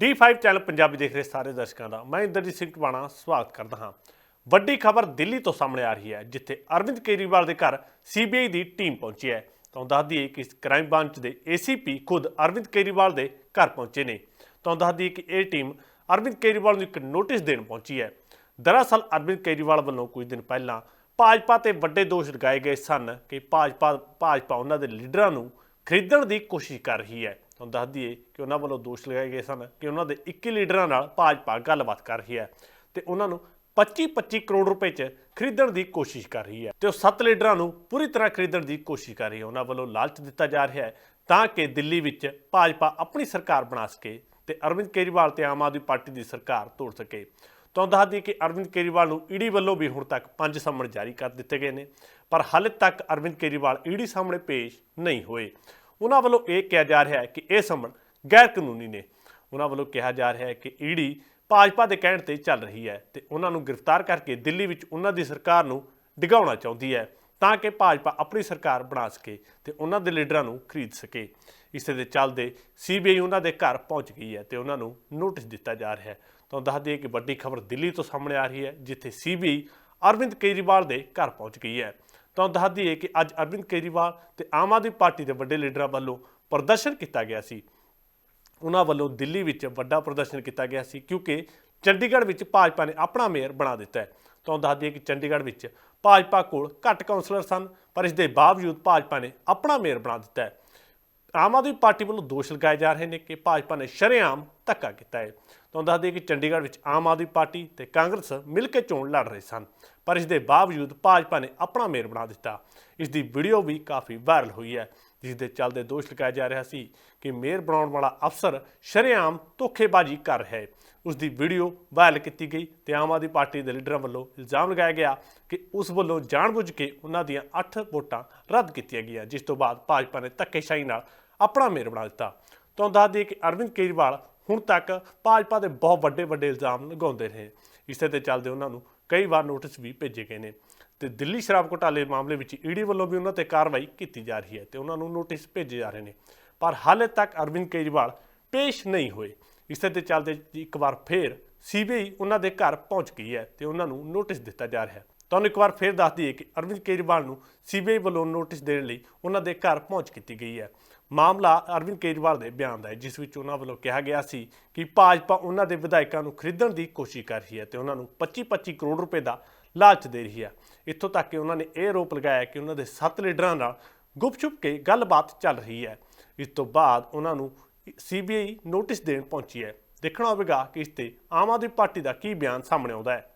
D5 channel Punjabi ਦੇਖ ਰਹੇ ਸਾਰੇ ਦਰਸ਼ਕਾਂ ਦਾ। ਮੈਂ ਇੰਦਰਜੀਤ ਸਿੰਘ ਟਵਾਣਾ ਸਵਾਗਤ ਕਰਦਾ ਹਾਂ। ਵੱਡੀ ਖਬਰ ਦਿੱਲੀ ਤੋਂ ਸਾਹਮਣੇ ਆ ਰਹੀ ਹੈ, ਜਿੱਥੇ ਅਰਵਿੰਦ ਕੇਜਰੀਵਾਲ ਦੇ ਘਰ ਸੀਬੀਆਈ ਦੀ ਟੀਮ ਪਹੁੰਚੀ ਹੈ। ਤੁਹਾਨੂੰ ਦੱਸ ਦਈਏ ਕਿ ਕ੍ਰਾਈਮ ਬ੍ਰਾਂਚ ਦੇ ਏਸੀਪੀ ਖੁਦ ਅਰਵਿੰਦ ਕੇਜਰੀਵਾਲ ਦੇ ਘਰ ਪਹੁੰਚੇ ਨੇ। ਤੁਹਾਨੂੰ ਦੱਸ ਦਈਏ ਕਿ ਇਹ ਟੀਮ ਅਰਵਿੰਦ ਕੇਜਰੀਵਾਲ ਨੂੰ ਇੱਕ ਨੋਟਿਸ ਦੇਣ ਪਹੁੰਚੀ ਹੈ। ਦਰਅਸਲ ਅਰਵਿੰਦ ਕੇਜਰੀਵਾਲ ਵੱਲੋਂ ਕੁਝ ਦਿਨ ਪਹਿਲਾਂ ਭਾਜਪਾ ਤੇ ਵੱਡੇ ਦੋਸ਼ ਲਗਾਏ ਗਏ ਸਨ ਕਿ ਭਾਜਪਾ ਭਾਜਪਾ ਉਹਨਾਂ ਦੇ ਲੀਡਰਾਂ ਨੂੰ ਖਰੀਦਣ ਦੀ ਕੋਸ਼ਿਸ਼ ਕਰ ਰਹੀ ਹੈ। ਤੁਹਾਨੂੰ ਦੱਸ ਦਈਏ ਕਿ ਉਹਨਾਂ ਵੱਲੋਂ ਦੋਸ਼ ਲਗਾਏ ਗਏ ਸਨ ਕਿ ਉਹਨਾਂ ਦੇ 21 ਲੀਡਰਾਂ ਨਾਲ ਭਾਜਪਾ ਗੱਲਬਾਤ ਕਰ ਰਹੀ ਹੈ ਤੇ ਉਹਨਾਂ ਨੂੰ 25-25 ਕਰੋੜ ਰੁਪਏ 'ਚ ਖਰੀਦਣ ਦੀ ਕੋਸ਼ਿਸ਼ ਕਰ ਰਹੀ ਹੈ ਤੇ ਉਹ ਸੱਤ ਲੀਡਰਾਂ ਨੂੰ ਪੂਰੀ ਤਰ੍ਹਾਂ ਖਰੀਦਣ ਦੀ ਕੋਸ਼ਿਸ਼ ਕਰ ਰਹੀ ਹੈ। ਉਹਨਾਂ ਵੱਲੋਂ ਲਾਲਚ ਦਿੱਤਾ ਜਾ ਰਿਹਾ ਹੈ ਤਾਂ ਕਿ ਦਿੱਲੀ ਵਿੱਚ ਭਾਜਪਾ ਆਪਣੀ ਸਰਕਾਰ ਬਣਾ ਸਕੇ ਤੇ ਅਰਵਿੰਦ ਕੇਜਰੀਵਾਲ ਤੇ ਆਮ ਆਦਮੀ ਪਾਰਟੀ ਦੀ ਸਰਕਾਰ ਤੋੜ ਸਕੇ। ਤੁਹਾਨੂੰ ਦੱਸ ਦਈਏ ਕਿ ਅਰਵਿੰਦ ਕੇਜਰੀਵਾਲ ਨੂੰ ਈਡੀ ਵੱਲੋਂ ਵੀ ਹੁਣ ਤੱਕ ਪੰਜ ਸੰਮਣ ਜਾਰੀ ਕਰ ਦਿੱਤੇ ਗਏ ਨੇ, ਪਰ ਹਾਲੇ ਤੱਕ ਅਰਵਿੰਦ ਕੇਜਰੀਵਾਲ ਈਡੀ ਸਾਹਮਣੇ ਪੇਸ਼ ਨਹੀਂ ਹੋਏ। ਉਹਨਾਂ ਵੱਲੋਂ ਇਹ ਕਿਹਾ ਜਾ ਰਿਹਾ ਹੈ ਕਿ ਇਹ ਸੰਮਣ ਗੈਰ ਕਾਨੂੰਨੀ ਨੇ। ਉਹਨਾਂ ਵੱਲੋਂ ਕਿਹਾ ਜਾ ਰਿਹਾ ਹੈ ਕਿ ਈਡੀ ਭਾਜਪਾ ਦੇ ਕਹਿਣ ਤੇ ਚੱਲ ਰਹੀ ਹੈ ਤੇ ਉਹਨਾਂ ਨੂੰ ਗ੍ਰਿਫਤਾਰ ਕਰਕੇ ਦਿੱਲੀ ਵਿੱਚ ਉਹਨਾਂ ਦੀ ਸਰਕਾਰ ਨੂੰ ਡਿਗਾਉਣਾ ਚਾਹੁੰਦੀ ਹੈ ਤਾਂ ਕਿ ਭਾਜਪਾ ਆਪਣੀ ਸਰਕਾਰ ਬਣਾ ਸਕੇ ਤੇ ਉਹਨਾਂ ਦੇ ਲੀਡਰਾਂ ਨੂੰ ਖਰੀਦ ਸਕੇ। ਇਸੇ ਦੇ ਚੱਲਦੇ ਸੀਬੀਆਈ ਉਹਨਾਂ ਦੇ ਘਰ ਪਹੁੰਚ ਗਈ ਹੈ ਤੇ ਉਹਨਾਂ ਨੂੰ ਨੋਟਿਸ ਦਿੱਤਾ ਜਾ ਰਿਹਾ ਹੈ। ਤੁਹਾਨੂੰ ਦੱਸ ਦਈਏ ਕਿ ਵੱਡੀ ਖਬਰ ਦਿੱਲੀ ਤੋਂ ਸਾਹਮਣੇ ਆ ਰਹੀ ਹੈ, ਜਿੱਥੇ ਸੀਬੀਆਈ ਅਰਵਿੰਦ ਕੇਜਰੀਵਾਲ ਦੇ ਘਰ ਪਹੁੰਚ ਗਈ ਹੈ। ਤੁਹਾਨੂੰ ਦੱਸ ਦਈਏ ਕਿ ਅੱਜ ਅਰਵਿੰਦ ਕੇਜਰੀਵਾਲ ਤੇ ਆਮ ਆਦਮੀ ਪਾਰਟੀ ਦੇ ਵੱਡੇ ਲੀਡਰਾਂ ਵੱਲੋਂ ਪ੍ਰਦਰਸ਼ਨ ਕੀਤਾ ਗਿਆ ਸੀ। ਉਹਨਾਂ ਵੱਲੋਂ ਦਿੱਲੀ ਵਿੱਚ ਵੱਡਾ ਪ੍ਰਦਰਸ਼ਨ ਕੀਤਾ ਗਿਆ ਸੀ ਕਿਉਂਕਿ ਚੰਡੀਗੜ੍ਹ ਵਿੱਚ ਭਾਜਪਾ ਨੇ ਆਪਣਾ ਮੇਅਰ ਬਣਾ ਦਿੱਤਾ ਹੈ। ਤੁਹਾਨੂੰ ਦੱਸ ਦਈਏ ਕਿ ਚੰਡੀਗੜ੍ਹ ਵਿੱਚ ਭਾਜਪਾ ਕੋਲ ਘੱਟ ਕਾਉਂਸਲਰ ਸਨ, ਪਰ ਇਸ ਦੇ ਬਾਵਜੂਦ ਭਾਜਪਾ ਨੇ ਆਪਣਾ ਮੇਅਰ ਬਣਾ ਦਿੱਤਾ ਹੈ। ਆਮ ਆਦਮੀ ਪਾਰਟੀ ਵੱਲੋਂ ਦੋਸ਼ ਲਗਾਏ ਜਾ ਰਹੇ ਨੇ ਕਿ ਭਾਜਪਾ ਨੇ ਸ਼ਰੇਆਮ ਧੱਕਾ ਕੀਤਾ ਹੈ। ਤੁਹਾਨੂੰ ਦੱਸ ਦਈਏ ਕਿ ਚੰਡੀਗੜ੍ਹ ਵਿੱਚ ਆਮ ਆਦਮੀ ਪਾਰਟੀ ਤੇ ਕਾਂਗਰਸ ਮਿਲ ਕੇ ਚੋਣ ਲੜ ਰਹੇ ਸਨ, ਪਰ ਇਸ ਦੇ ਬਾਵਜੂਦ ਭਾਜਪਾ ਨੇ ਆਪਣਾ ਮੇਅਰ ਬਣਾ ਦਿੱਤਾ। ਇਸ ਦੀ ਵੀਡੀਓ ਵੀ ਕਾਫੀ ਵਾਇਰਲ ਹੋਈ ਹੈ। ਜਿਸ ਦੇ ਚੱਲਦੇ ਦੋਸ਼ ਲਗਾਇਆ ਜਾ ਰਿਹਾ ਸੀ ਕਿ ਮੇਅਰ ਬਣਾਉਣ ਵਾਲਾ ਅਫਸਰ ਸ਼ਰੇਆਮ ਧੋਖੇਬਾਜ਼ੀ ਕਰ ਰਿਹਾ ਹੈ। ਉਸ ਦੀ ਵੀਡੀਓ ਵਾਇਰਲ ਕੀਤੀ ਗਈ ਤੇ ਆਮ ਆਦਮੀ ਪਾਰਟੀ ਦੇ ਲੀਡਰਾਂ ਵੱਲੋਂ ਇਲਜ਼ਾਮ ਲਗਾਇਆ ਗਿਆ ਕਿ ਉਸ ਵੱਲੋਂ ਜਾਣਬੁੱਝ ਕੇ ਉਹਨਾਂ ਦੀਆਂ 8 ਵੋਟਾਂ ਰੱਦ ਕੀਤੀਆਂ ਗਈਆਂ, ਜਿਸ ਤੋਂ ਬਾਅਦ ਭਾਜਪਾ ਨੇ ਧੱਕੇਸ਼ਾਹੀ ਨਾਲ ਆਪਣਾ ਮੇਅਰ ਬਣਾ ਦਿੱਤਾ। ਤੁਹਾਨੂੰ ਦੱਸ ਦਈਏ ਕਿ ਅਰਵਿੰਦ ਕੇਜਰੀਵਾਲ ਹੁਣ ਤੱਕ ਭਾਜਪਾ ਦੇ ਬਹੁਤ ਵੱਡੇ ਵੱਡੇ ਇਲਜ਼ਾਮ ਲਗਾਉਂਦੇ ਰਹੇ। ਇਸੇ ਤੇ ਚੱਲਦੇ ਉਹਨਾਂ ਨੂੰ ਕਈ ਵਾਰ ਨੋਟਿਸ ਵੀ ਭੇਜੇ ਗਏ ਨੇ। ਤੇ ਦਿੱਲੀ ਸ਼ਰਾਬ ਘੁਟਾਲੇ ਮਾਮਲੇ ਵਿੱਚ ਈਡੀ ਵੱਲੋਂ ਵੀ ਉਹਨਾਂ ਤੇ ਕਾਰਵਾਈ ਕੀਤੀ ਜਾ ਰਹੀ ਹੈ ਤੇ ਉਹਨਾਂ ਨੂੰ ਨੋਟਿਸ ਭੇਜੇ ਜਾ ਰਹੇ ਨੇ। ਪਰ ਹਾਲੇ ਤੱਕ ਅਰਵਿੰਦ ਕੇਜਰੀਵਾਲ ਪੇਸ਼ ਨਹੀਂ ਹੋਏ। ਇਸੇ ਦੇ ਚੱਲਦੇ ਇੱਕ ਵਾਰ ਫੇਰ ਸੀਬੀਆਈ ਉਹਨਾਂ ਦੇ ਘਰ ਪਹੁੰਚ ਗਈ ਹੈ ਤੇ ਉਹਨਾਂ ਨੂੰ ਨੋਟਿਸ ਦਿੱਤਾ ਜਾ ਰਿਹਾ ਹੈ। ਤੁਹਾਨੂੰ ਇੱਕ ਵਾਰ ਫਿਰ ਦੱਸ ਦਈਏ ਕਿ ਅਰਵਿੰਦ ਕੇਜਰੀਵਾਲ ਨੂੰ ਸੀਬੀਆਈ ਵੱਲੋਂ ਨੋਟਿਸ ਦੇਣ ਲਈ ਉਹਨਾਂ ਦੇ ਘਰ ਪਹੁੰਚ ਕੀਤੀ ਗਈ ਹੈ। ਮਾਮਲਾ ਅਰਵਿੰਦ ਕੇਜਰੀਵਾਲ ਦੇ ਬਿਆਨ ਦਾ ਹੈ, ਜਿਸ ਵਿੱਚ ਉਹਨਾਂ ਵੱਲੋਂ ਕਿਹਾ ਗਿਆ ਸੀ ਕਿ ਭਾਜਪਾ ਉਹਨਾਂ ਦੇ ਵਿਧਾਇਕਾਂ ਨੂੰ ਖਰੀਦਣ ਦੀ ਕੋਸ਼ਿਸ਼ ਕਰ ਰਹੀ ਹੈ ਤੇ ਉਹਨਾਂ ਨੂੰ 25-25 ਕਰੋੜ ਰੁਪਏ ਦਾ ਲਾਲਚ ਦੇ ਰਹੀ ਹੈ। ਇੱਥੋਂ ਤੱਕ ਕਿ ਉਹਨਾਂ ਨੇ ਇਹ ਆਰੋਪ ਲਗਾਇਆ ਕਿ ਉਹਨਾਂ ਦੇ ਸੱਤ ਲੀਡਰਾਂ ਨਾਲ ਗੁਪਚੁਪ ਕੇ ਗੱਲਬਾਤ ਚੱਲ ਰਹੀ ਹੈ। ਇਸ ਤੋਂ ਬਾਅਦ ਉਹਨਾਂ ਨੂੰ ਸੀਬੀਆਈ ਨੋਟਿਸ ਦੇਣ ਪਹੁੰਚੀ ਹੈ। ਦੇਖਣਾ ਹੋਵੇਗਾ ਕਿ ਇਸ ਤੇ ਆਮ ਆਦਮੀ ਪਾਰਟੀ ਦਾ ਕੀ ਬਿਆਨ ਸਾਹਮਣੇ ਆਉਂਦਾ ਹੈ।